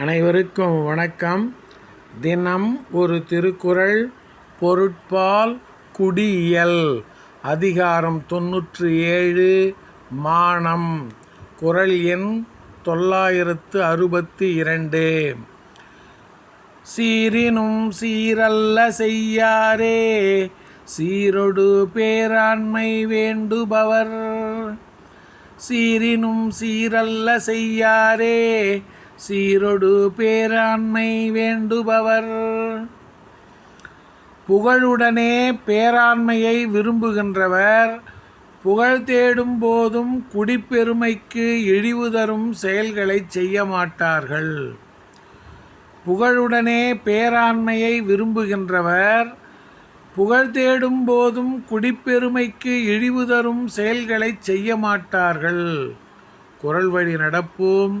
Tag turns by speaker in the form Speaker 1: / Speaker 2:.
Speaker 1: அனைவருக்கும் வணக்கம். தினம் ஒரு திருக்குறள் பொருட்பால் குடியியல் அதிகாரம் தொன்னூற்று ஏழு மானம். குறள் எண் தொள்ளாயிரத்து அறுபத்தி இரண்டு. சீரினும் சீரல்ல செய்யாரே சீரொடு பேராண்மை வேண்டுபவர். சீரினும் சீரல்ல செய்யாரே சீரொடு பேராண்மை வேண்டுபவர். புகழுடனே பேராண்மையை விரும்புகின்றவர். புகழ் தேடும் போதும் குடிப்பெருமைக்கு இழிவு தரும் செயல்களை செய்ய மாட்டார்கள். புகழுடனே பேராண்மையை விரும்புகின்றவர். புகழ் தேடும் போதும் குடிப்பெருமைக்கு இழிவு தரும் செயல்களை செய்ய மாட்டார்கள். குரல் வழி நடப்போம்.